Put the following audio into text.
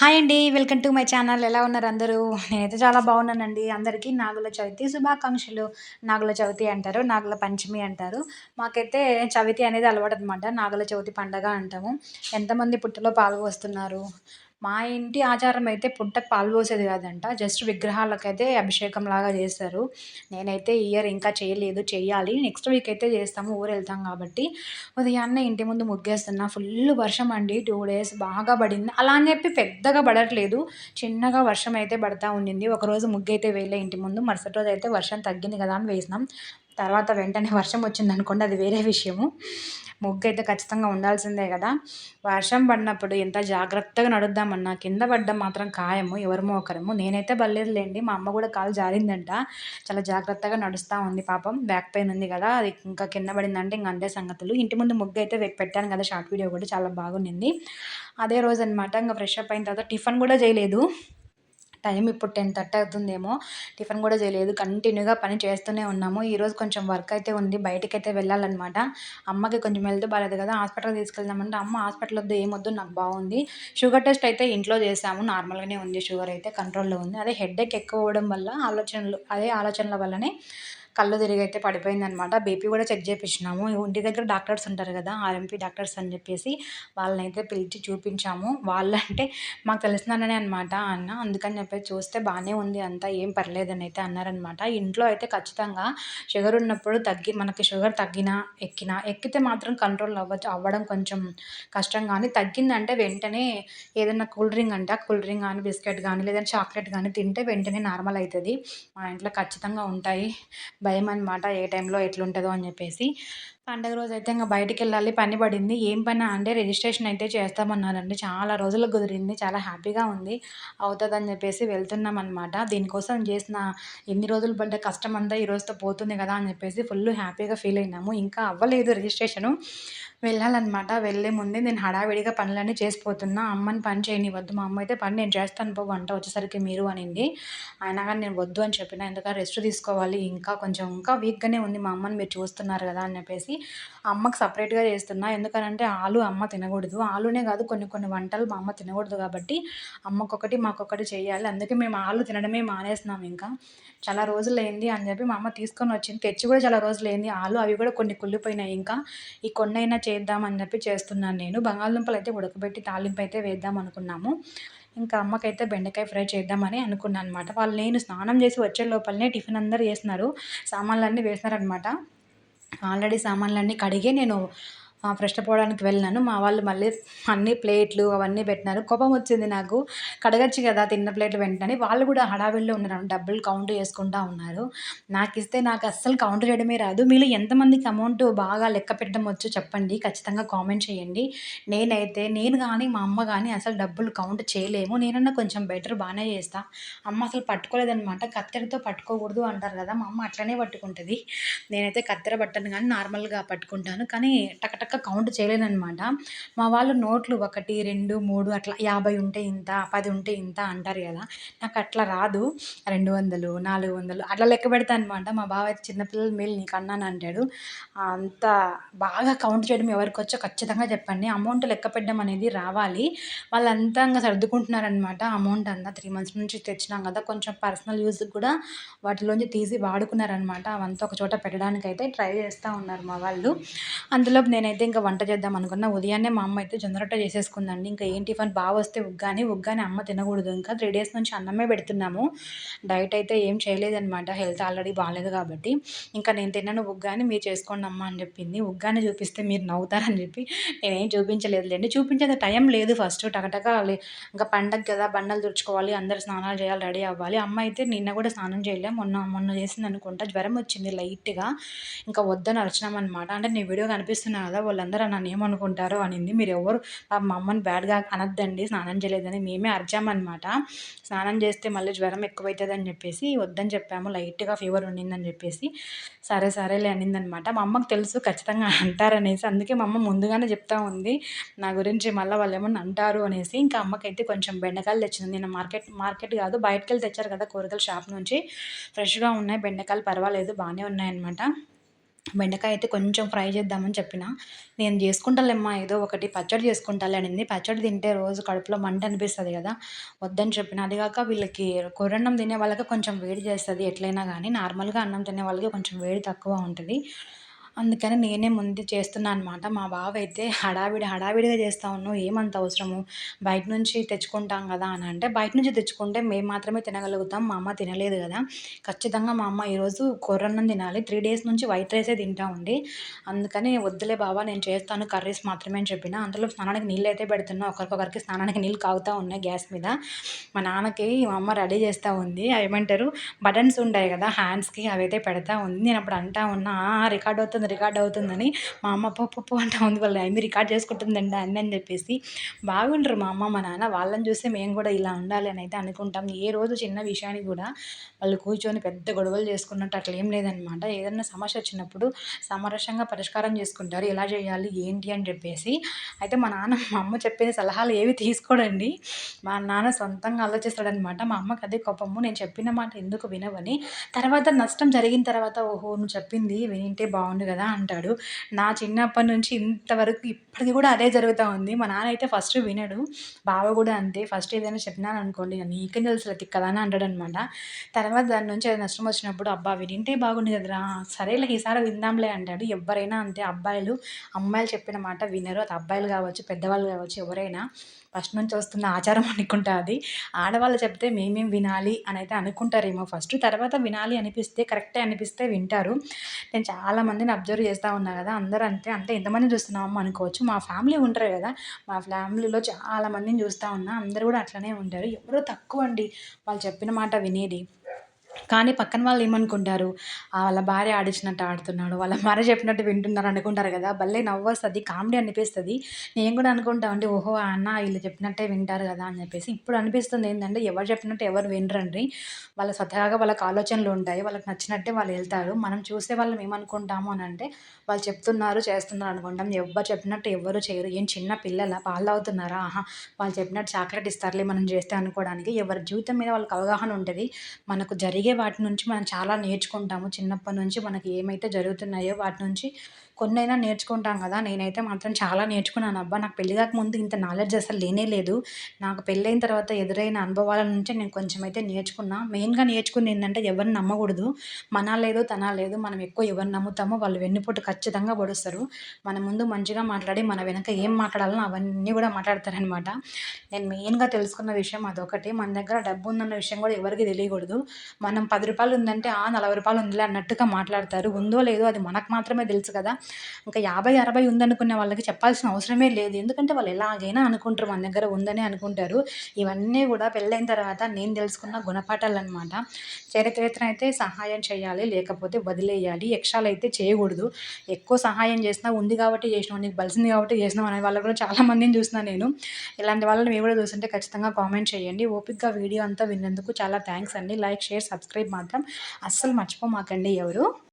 Hi అండి welcome to my channel ఎలా ఉన్నారు అందరూ? నేనైతే చాలా బాగున్నానండి. అందరికీ నాగుల చవితి శుభాకాంక్షలు. నాగుల చవితి అంటారు నాగుల పంచమి అంటారు. మాకైతే చవితి అనేది అలవాటు అనమాట నాగుల చవితి పండగ అంటాము. ఎంతమంది పుట్టలో పాల్గొస్తున్నారు? మా ఇంటి ఆచారం అయితే పుట్టకు పాలు పోసేది కాదంట. జస్ట్ విగ్రహాలకైతే అభిషేకం లాగా చేస్తారు. నేనైతే ఇయర్ ఇంకా చేయలేదు చేయాలి నెక్స్ట్ వీక్ అయితే చేస్తాము ఊరు వెళ్తాం కాబట్టి. ఉదయాన్నే ఇంటి ముందు ముగ్గేస్తున్నా. ఫుల్ వర్షం అండి. టూ డేస్ బాగా పడింది. అలా అని చెప్పి పెద్దగా పడట్లేదు. చిన్నగా వర్షం అయితే పడతా ఉండింది. ఒకరోజు ముగ్గు అయితే వేయలే ఇంటి ముందు. మరుసటి రోజు అయితే వర్షం తగ్గింది కదా అని వేసినాం. తర్వాత వెంటనే వర్షం వచ్చింది అనుకోండి అది వేరే విషయము. ముగ్గు అయితే ఖచ్చితంగా ఉండాల్సిందే కదా. వర్షం పడినప్పుడు ఎంత జాగ్రత్తగా నడుద్దామన్నా కింద పడ్డం మాత్రం ఖాయము ఎవరమో ఒకరము నేనైతే లేండి మా అమ్మ కూడా కాలు జారిందంట. చాలా జాగ్రత్తగా నడుస్తూ ఉంది పాపం బ్యాక్ పెయిన్ ఉంది కదా అది ఇంకా కింద పడిందంటే ఇంకా అంతే సంగతులు. ఇంటి ముందు ముగ్గు అయితే పెట్టాను కదా షార్ట్ వీడియో కూడా చాలా బాగుండింది. అదే రోజు అనమాట ఇంకా ఫ్రెష్ అప్ అయిన తర్వాత టిఫిన్ కూడా చేయలేదు. టైం ఇప్పుడు టెన్ థర్టీ అవుతుందేమో. టిఫిన్ కూడా చేయలేదు. కంటిన్యూగా పని చేస్తూనే ఉన్నాము. ఈరోజు కొంచెం వర్క్ అయితే ఉంది. బయటకైతే అయితే వెళ్ళాలన్నమాట. అమ్మకి కొంచెం వెళ్తే బాగాలేదు కదా హాస్పిటల్కి తీసుకెళ్దామంటే అమ్మ హాస్పిటల్ వద్దు ఏమొద్దు నాకు బాగుంది. షుగర్ టెస్ట్ అయితే ఇంట్లో చేసాము నార్మల్గానే ఉంది షుగర్ అయితే కంట్రోల్లో ఉంది. అదే హెడేక్ ఎక్కువ అవ్వడం వల్ల ఆలోచనలు అదే ఆలోచనల వల్లనే కళ్ళు తిరిగి అయితే పడిపోయిందనమాట. బీపీ కూడా చెక్ చేయించినాము ఇంటి దగ్గర డాక్టర్స్ ఉంటారు కదా ఆర్ఎంపీ డాక్టర్స్ అని చెప్పేసి వాళ్ళని అయితే పిలిచి చూపించాము. వాళ్ళంటే మాకు తెలిసినారనే అనమాట అన్న. అందుకని చెప్పేసి చూస్తే బాగానే ఉంది అంతా ఏం పర్లేదని అయితే అన్నారనమాట. ఇంట్లో అయితే ఖచ్చితంగా షుగర్ ఉన్నప్పుడు తగ్గి మనకి షుగర్ తగ్గినా ఎక్కినా ఎక్కితే మాత్రం కంట్రోల్ అవ్వచ్చు అవ్వడం కొంచెం కష్టం. కానీ తగ్గిందంటే వెంటనే ఏదైనా కూల్ డ్రింక్ అంటే కూల్ డ్రింక్ కానీ బిస్కెట్ కానీ లేదంటే చాక్లెట్ కానీ తింటే వెంటనే నార్మల్ అవుతుంది మా ఇంట్లో ఖచ్చితంగా ఉంటాయి. భయం అనమాట ఏ టైంలో ఎట్లుంటుందో అని చెప్పేసి. పండగ రోజు అయితే ఇంకా బయటికి వెళ్ళాలి పని పడింది. ఏం పని అంటే రిజిస్ట్రేషన్ అయితే చేస్తామన్నారండి. చాలా రోజులకు కుదిరింది చాలా హ్యాపీగా ఉంది. అవుతుందని చెప్పేసి వెళ్తున్నాం అనమాట దీనికోసం చేసిన ఎన్ని రోజులు పడ్డ కష్టం అంతా ఈ రోజుతో పోతుంది కదా అని చెప్పేసి ఫుల్ హ్యాపీగా ఫీల్ అయినాము. ఇంకా అవ్వలేదు రిజిస్ట్రేషను. వెళ్ళాలన్నమాట. వెళ్ళే ముందే నేను హడావిడిగా పనులన్నీ చేసిపోతున్నా. అమ్మని పని చేయనివద్దు మా అమ్మ అయితే పని నేను చేస్తాను పో వంట వచ్చేసరికి మీరు అనింది. అయినా కానీ నేను వద్దు అని చెప్పిన. ఎందుకంటే రెస్ట్ తీసుకోవాలి. ఇంకా కొంచెం ఇంకా వీక్గానే ఉంది మా అమ్మని మీరు చూస్తున్నారు కదా అని చెప్పేసి అమ్మకి సపరేట్గా చేస్తున్నా. ఎందుకనంటే ఆలు అమ్మ తినకూడదు. ఆలునే కాదు కొన్ని కొన్ని వంటలు మా అమ్మ తినకూడదు కాబట్టి అమ్మకొకటి మాకొకటి చేయాలి. అందుకే మేము ఆలు తినడమే మానేస్తున్నాం ఇంకా. చాలా రోజులు అయింది అని చెప్పి మా అమ్మ తీసుకొని వచ్చింది. తెచ్చి కూడా చాలా రోజులు అయింది ఆలు. అవి కూడా కొన్ని కుళ్ళిపోయినాయి ఇంకా. ఈ కొన్నైనా చేద్దామని చెప్పి చేస్తున్నాను నేను. బంగాళదుంపలు అయితే ఉడకబెట్టి తాలింపు అయితే వేద్దాం అనుకున్నాము. ఇంకా అమ్మకైతే బెండకాయ ఫ్రై చేద్దామని అనుకున్నాను అనమాట వాళ్ళు నేను స్నానం చేసి వచ్చే లోపలనే టిఫిన్ అందరు చేస్తున్నారు సామాన్లన్నీ వేసినారనమాట ఆల్రెడీ సామాన్లన్నీ కడిగే నేను ఫ్రెష్ అవ్వడానికి వెళ్ళినాను. మా వాళ్ళు మళ్ళీ అన్ని ప్లేట్లు అవన్నీ పెట్టినారు. కోపం వచ్చింది నాకు. కడగచ్చు కదా తిన్న ప్లేట్లు వెంటనే. వాళ్ళు కూడా హడావిడిలో ఉన్నారు డబ్బులు కౌంట్ చేసుకుంటా ఉన్నారు. నాకు ఇస్తే నాకు అస్సలు కౌంట్ చేయడమే రాదు. మీరు ఎంతమందికి అమౌంట్ బాగా లెక్క పెట్టడం వచ్చు చెప్పండి. ఖచ్చితంగా కామెంట్ చేయండి. నేనైతే నేను కానీ మా అమ్మ కానీ అసలు డబ్బులు కౌంట్ చేయలేము. నేనన్నా కొంచెం బెటర్ బాగానే చేస్తా. అమ్మ అసలు పట్టుకోలేదనమాట కత్తెరతో పట్టుకోకూడదు అంటారు కదా మా అమ్మ అట్లనే పట్టుకుంటుంది. నేనైతే కత్తెర పట్టను కానీ నార్మల్గా పట్టుకుంటాను. కానీ టకటక కరెక్ట్గా కౌంట్ చేయలేనమాట మా వాళ్ళు నోట్లు ఒకటి రెండు మూడు అట్లా యాభై ఉంటే ఇంత పది ఉంటే ఇంత అంటారు కదా. నాకు అట్లా రాదు. రెండు వందలు నాలుగు వందలు అట్లా లెక్క పెడతా అనమాట మా బావ అయితే చిన్నపిల్లల మేలు నీకు అన్నాను అంటాడు. అంత బాగా కౌంట్ చేయడం ఎవరికి వచ్చో ఖచ్చితంగా చెప్పండి. అమౌంట్ లెక్క పెట్టడం అనేది రావాలి. వాళ్ళంతా ఇంకా సర్దుకుంటున్నారనమాట అమౌంట్ అంతా త్రీ మంత్స్ నుంచి తెచ్చినాం కదా. కొంచెం పర్సనల్ యూస్ కూడా వాటిలోంచి తీసి వాడుకున్నారనమాట అవంతా ఒక చోట పెట్టడానికైతే ట్రై చేస్తూ ఉన్నారు మా వాళ్ళు. అందులో నేనైతే అయితే ఇంకా వంట చేద్దాం అనుకున్న. ఉదయాన్నే మా అమ్మ అయితే జొన్న చేసేసుకుందండి. ఇంకా ఏం టిఫిన్? బాగా వస్తే ఉగ్గాని ఉగ్గాని అమ్మ తినకూడదు. ఇంకా త్రీ డేస్ నుంచి అన్నమే పెడుతున్నాము. డైట్ అయితే ఏం చేయలేదనమాట హెల్త్ ఆల్రెడీ బాగాలేదు కాబట్టి. ఇంకా నేను తిన్నాను ఉగ్గాని మీరు చేసుకోండి అమ్మ అని చెప్పింది. ఉగ్గాని చూపిస్తే మీరు నవ్వుతారని చెప్పి నేనేం చూపించలేదులేండి. చూపించేది టైం లేదు ఫస్ట్ టకటక ఇంకా పండగ కదా బండలు తుడుచుకోవాలి అందరు స్నానాలు చేయాలి రెడీ అవ్వాలి. అమ్మ అయితే నిన్న కూడా స్నానం చేయలే. మొన్న మొన్న చేసింది అనుకుంటా జ్వరం వచ్చింది లైట్గా. ఇంకా వద్దని అరిచినామన్నమాట. అంటే నీ వీడియో కనిపిస్తున్నా కదా వాళ్ళందరూ నన్ను ఏమనుకుంటారో అనింది. మీరు ఎవరు? మా అమ్మని బ్యాడ్గా అనద్దండి స్నానం చేయలేదని మేమే అర్జామన్నమాట స్నానం చేస్తే మళ్ళీ జ్వరం ఎక్కువవుతుంది అని చెప్పేసి వద్దని చెప్పాము. లైట్గా ఫీవర్ ఉండిందని చెప్పేసి సరే సరేలే అనిందనమాట మా అమ్మకు తెలుసు ఖచ్చితంగా అంటారనేసి అందుకే మా అమ్మ ముందుగానే చెప్తా ఉంది. నా గురించి మళ్ళీ వాళ్ళు ఏమన్నా అంటారు అనేసి ఇంకా అమ్మకైతే కొంచెం బెండకాయలు తెచ్చింది. నేను మార్కెట్ మార్కెట్ కాదు బయటకు వెళ్ళి తెచ్చారు కదా కూరగాయల షాప్ నుంచి. ఫ్రెష్గా ఉన్నాయి బెండకాయలు పర్వాలేదు బాగానే ఉన్నాయన్నమాట. బెండకాయ అయితే కొంచెం ఫ్రై చేద్దామని చెప్పిన. నేను చేసుకుంటాలేమ్మా ఏదో ఒకటి పచ్చడి చేసుకుంటాలే అనింది. పచ్చడి తింటే రోజు కడుపులో మంట అనిపిస్తుంది కదా వద్దని చెప్పిన. అది కాక వీళ్ళకి కొరన్నం తినే వాళ్ళకి కొంచెం వేడి చేస్తుంది ఎట్లయినా కానీ నార్మల్గా అన్నం తినే వాళ్ళకి కొంచెం వేడి తక్కువ ఉంటుంది. అందుకని నేనే ముందు చేస్తున్నా అనమాట మా బావ అయితే హడావిడి హడావిడిగా చేస్తా ఉన్నావు ఏమంత అవసరము? బయట నుంచి తెచ్చుకుంటాం కదా అని అంటే బయట నుంచి తెచ్చుకుంటే మేము మాత్రమే తినగలుగుతాం మా అమ్మ తినలేదు కదా. ఖచ్చితంగా మా అమ్మ ఈరోజు కొర్రన్నం తినాలి త్రీ డేస్ నుంచి వైట్ రైసే తింటా ఉండి అందుకని వద్దులే బాబా నేను చేస్తాను కర్రీస్ మాత్రమే అని చెప్పిన. అందులో స్నానానికి నీళ్ళు అయితే పెడుతున్నా. ఒకరికొకరికి స్నానానికి నీళ్ళు కాగుతూ ఉన్నాయి గ్యాస్ మీద. మా నాన్నకి మా అమ్మ రెడీ చేస్తూ ఉంది. ఏమంటారు? బటన్స్ ఉంటాయి కదా హ్యాండ్స్కి అవి అయితే పెడతా ఉంది. నేను అప్పుడు అంటా ఉన్నా రికార్డ్ అవుతుంది రికార్డ్ అవుతుందని మా అమ్మ పప్పు అంటా ఉంది. వాళ్ళ అమ్మి రికార్డ్ చేసుకుంటుందండి అన్నీ అని చెప్పేసి. బాగుండరు మా అమ్మ మా నాన్న. వాళ్ళని చూస్తే మేము కూడా ఇలా ఉండాలి అని అయితే అనుకుంటాం. ఏ రోజు చిన్న విషయానికి కూడా వాళ్ళు కూర్చొని పెద్ద గొడవలు చేసుకున్నట్టు అట్లా ఏం లేదనమాట ఏదైనా సమస్య వచ్చినప్పుడు సమరసంగా పరిష్కారం చేసుకుంటారు. ఎలా చేయాలి? ఏంటి? అని చెప్పేసి. అయితే మా నాన్న మా అమ్మ చెప్పిన సలహాలు ఏవి తీసుకోడండి. మా నాన్న సొంతంగా ఆలోచిస్తాడనమాట మా అమ్మకి అదే కోపము. నేను చెప్పిన మాట ఎందుకు వినవని. తర్వాత నష్టం జరిగిన తర్వాత ఓహో నువ్వు చెప్పింది వింటే బాగుండు కదా కదా అంటాడు. నా చిన్నప్పటి నుంచి ఇంతవరకు ఇప్పటికి కూడా అదే జరుగుతూ ఉంది. మా నాన్న అయితే ఫస్ట్ వినడు. బావ కూడా అంతే. ఫస్ట్ ఏదైనా చెప్పినాను అనుకోండి నీకేం తెలుసు తిక్కదా అని అంటాడు అనమాట తర్వాత దాని నుంచి అది నష్టం వచ్చినప్పుడు అబ్బా వింటే బాగుంది కదరా. సరేలే ఈసారి విందాంలే అంటాడు. ఎవరైనా అంతే. అబ్బాయిలు అమ్మాయిలు చెప్పిన మాట వినరు. అది అబ్బాయిలు కావచ్చు పెద్దవాళ్ళు కావచ్చు ఎవరైనా. ఫస్ట్ నుంచి వస్తున్న ఆచారం అనుకుంటా అది. ఆడవాళ్ళు చెప్తే మేమేం వినాలి అని అయితే అనుకుంటారేమో ఫస్ట్. తర్వాత వినాలి అనిపిస్తే కరెక్టే అనిపిస్తే వింటారు. నేను చాలామందిని అబ్జర్వ్ చేస్తూ ఉన్నా కదా అందరూ అంతే. అంటే ఎంతమంది చూస్తున్నామో అనుకోవచ్చు. మా ఫ్యామిలీ ఉంటారు కదా మా ఫ్యామిలీలో చాలామందిని చూస్తూ ఉన్నా అందరూ కూడా అట్లనే ఉంటారు. ఎవరో తక్కువ అండి వాళ్ళు చెప్పిన మాట వినేది. కానీ పక్కన వాళ్ళు ఏమనుకుంటారు? వాళ్ళ భార్య ఆడించినట్టు ఆడుతున్నాడు. వాళ్ళ భార్య చెప్పినట్టు వింటున్నారు అనుకుంటారు కదా. భలే నవ్వొస్తుంది కామెడీ అనిపిస్తుంది. నేను కూడా అనుకుంటా అంటే ఓహో అన్న వీళ్ళు చెప్పినట్టే వింటారు కదా అని చెప్పేసి. ఇప్పుడు అనిపిస్తుంది ఏంటంటే ఎవరు చెప్పినట్టు ఎవరు వినరండి. వాళ్ళ స్వతహాగా వాళ్ళకి ఆలోచనలు ఉంటాయి. వాళ్ళకి నచ్చినట్టే వాళ్ళు వెళ్తారు. మనం చూసే వాళ్ళం ఏమనుకుంటాము అని అంటే వాళ్ళు చెప్తున్నారు చేస్తున్నారు అనుకుంటాం. ఎవరు చెప్పినట్టు ఎవరు చేయరు. ఏం చిన్న పిల్లల పాలు అవుతున్నారా ఆహా వాళ్ళు చెప్పినట్టు చాక్లెట్ ఇస్తారులే మనం చేస్తే అనుకోవడానికి. ఎవరి జీవితం మీద వాళ్ళకి అవగాహన ఉంటుంది. మనకు జరిగే వాటి నుంచి మనం చాలా నేర్చుకుంటాము. చిన్నప్పటి నుంచి మనకి ఏమైతే జరుగుతున్నాయో వాటి నుంచి కొన్నైనా నేర్చుకుంటాం కదా నేనైతే మాత్రం చాలా నేర్చుకున్నాను. అబ్బా నాకు పెళ్ళి ముందు ఇంత నాలెడ్జ్ అసలు లేనే లేదు. నాకు పెళ్ళైన తర్వాత ఎదురైన అనుభవాల నుంచి నేను కొంచెం అయితే నేర్చుకున్నా. మెయిన్గా నేర్చుకుంది ఏంటంటే ఎవరిని నమ్మకూడదు. మన లేదు తన లేదు మనం ఎక్కువ ఎవరిని నమ్ముతామో వాళ్ళు వెన్నుపోటు ఖచ్చితంగా పొడుస్తారు. మన ముందు మంచిగా మాట్లాడి మన వెనక ఏం మాట్లాడాలో అవన్నీ కూడా మాట్లాడతారనమాట. నేను మెయిన్గా తెలుసుకున్న విషయం అదొకటి. మన దగ్గర డబ్బు ఉందన్న విషయం కూడా ఎవరికి తెలియకూడదు. మనం పది రూపాయలు ఉందంటే ఆ నలభై రూపాయలు ఉందిలే అన్నట్టుగా మాట్లాడతారు. ఉందో లేదో అది మనకు మాత్రమే తెలుసు కదా. ఇంకా యాభై అరవై ఉందనుకునే వాళ్ళకి చెప్పాల్సిన అవసరమే లేదు. ఎందుకంటే వాళ్ళు ఎలాగైనా అనుకుంటారు మన దగ్గర ఉందని అనుకుంటారు. ఇవన్నీ కూడా పెళ్ళైన తర్వాత నేను తెలుసుకున్న గుణపాఠాలు అనమాట చరిత్ర అయితే సహాయం చేయాలి లేకపోతే వదిలేయాలి. యక్షాలు అయితే చేయకూడదు. ఎక్కువ సహాయం చేసినా ఉంది కాబట్టి చేసినాం నీకు బలిసింది కాబట్టి చేసినాం అనే వాళ్ళు కూడా చాలా మందిని నేను. ఇలాంటి వాళ్ళని మీరు కూడా చూస్తుంటే ఖచ్చితంగా కామెంట్ చేయండి. ఓపిక్గా వీడియో అంతా విన్నందుకు చాలా థ్యాంక్స్ అండి. లైక్ షేర్ సబ్స్క్రైబ్ మాత్రం అస్సలు మర్చిపోమాకండి ఎవరు.